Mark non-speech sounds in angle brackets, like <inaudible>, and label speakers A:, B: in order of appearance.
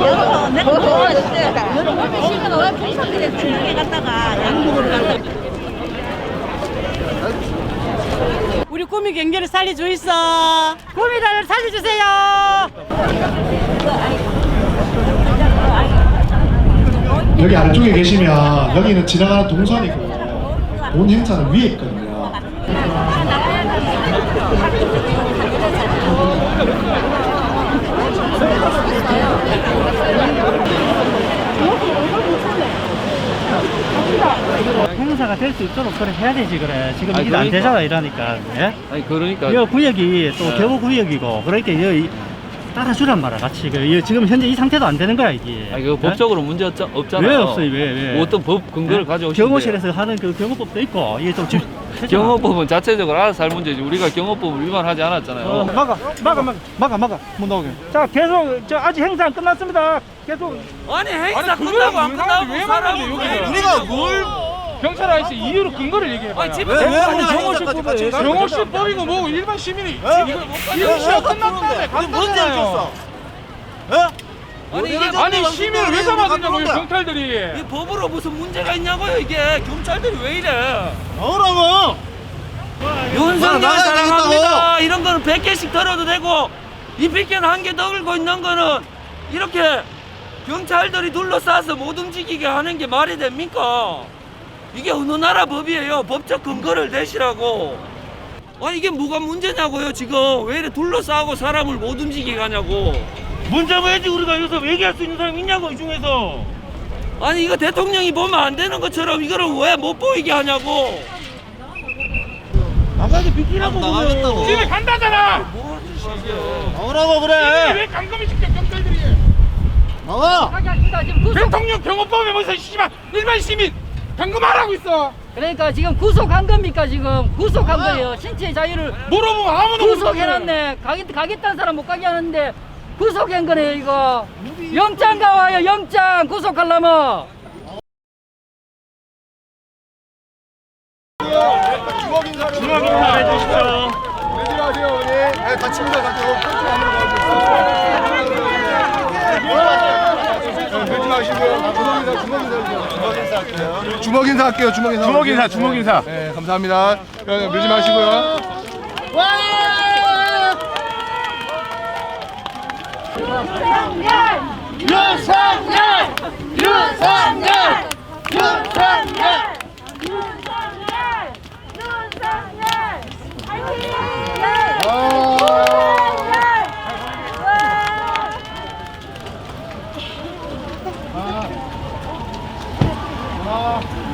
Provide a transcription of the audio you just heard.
A: 여러 내가 좋아하는데 여러 번 쉬면 왜 풍선들이 중국에 갔다가 양국으로 갔다
B: 우리 꾸미 경기를 살려줘 있어. 꾸미를 살려주세요.
C: 여기 안쪽에 계시면 여기는 지나가는 동선이고 본 행사는 위에 있거든요.
D: 행사가 될 수 있도록 그래 해야 되지 그래 지금
E: 아니,
D: 이게 안
E: 그러니까.
D: 되잖아 이러니까 예?
E: 아니 그러니까
D: 이 구역이 또
E: 네.
D: 개보 구역이고 그러니까 이 따라주란 말이야 같이 그 이 지금 현재 이 상태도 안 되는 거야 이게
E: 아니 그
D: 예?
E: 법적으로 문제 없- 없잖아요.
D: 왜 없어요 왜 왜?
E: 뭐 어떤 법 근거를
D: 예?
E: 가져오시면
D: 경호실에서 하는 그 경호법도 있고 이게 좀 지- <laughs>
E: 경호법은 자체적으로 알아서 할 문제지 우리가 경호법을 위반하지 않았잖아요.
D: 어, 막아 막아 막아 막아 막아 못 나오게 자 계속 저 아직 행사 안 끝났습니다 계속
E: 아니 행사 끝나고 안 끝나고 여기
F: 우리가 뭘 경찰 아저씨 이유로 근거를 얘기해봐요.
E: 아니 집
D: 경호실법에
F: 경호실법이고 뭐 일반 시민이 이거 다음에 갔잖아요.
E: 아니 이게
F: 아니 시민을 왜 잡아주냐고요 경찰들이.
E: 이 법으로 무슨 문제가 있냐고요 이게 경찰들이 왜 이래?
F: 나오라고.
E: 윤석열
F: 나가야
E: 사랑합니다. 이런 거는 100개씩 덜어도 되고 이 100개는 한개 덜고 있는 거는 이렇게 경찰들이 둘러싸서 못 움직이게 하는 게 말이 됩니까? 이게 어느 나라 법이에요. 법적 근거를 내시라고. 아 이게 뭐가 문제냐고요 지금 왜 이래 둘러싸고 사람을 못 움직이게 하냐고. 문제면 해야지 우리가 여기서 얘기할 수 있는 사람 있냐고 이 중에서. 아니 이거 대통령이 보면 안 되는 것처럼 이거를 왜 못 보이게 하냐고. 나가게 비키라고 나가겠다고.
F: 집에 간다잖아.
E: 뭐 하는 짓이야.
F: 나오라고 그래. 왜 감금이 시켜 경찰들이. 나와. 대통령 경호법에 무슨 씨발 일반 시민 감금하라고 있어.
G: 그러니까 지금 구속한 겁니까 지금 구속한 거예요 신체 자유를
F: 물어보면 아무도
G: 구속해놨네 가겠, 가겠다는 사람 못 가게 하는데 구속한 거네요 이거 영장 가와요 영장 구속하려면
F: 주먹 인사 해주십시오. 내려가세요 우리. 네, 같이 인사 가지고. 마시고요. 아, 주먹 인사, 주먹 인사 할게요. 주먹 인사 할게요. 주먹 인사. 주먹 인사, 주먹 인사. 네, 감사합니다. 네, 밀지 마시고요. 윤석열! 윤석열! 윤석열! 윤석열! Oh.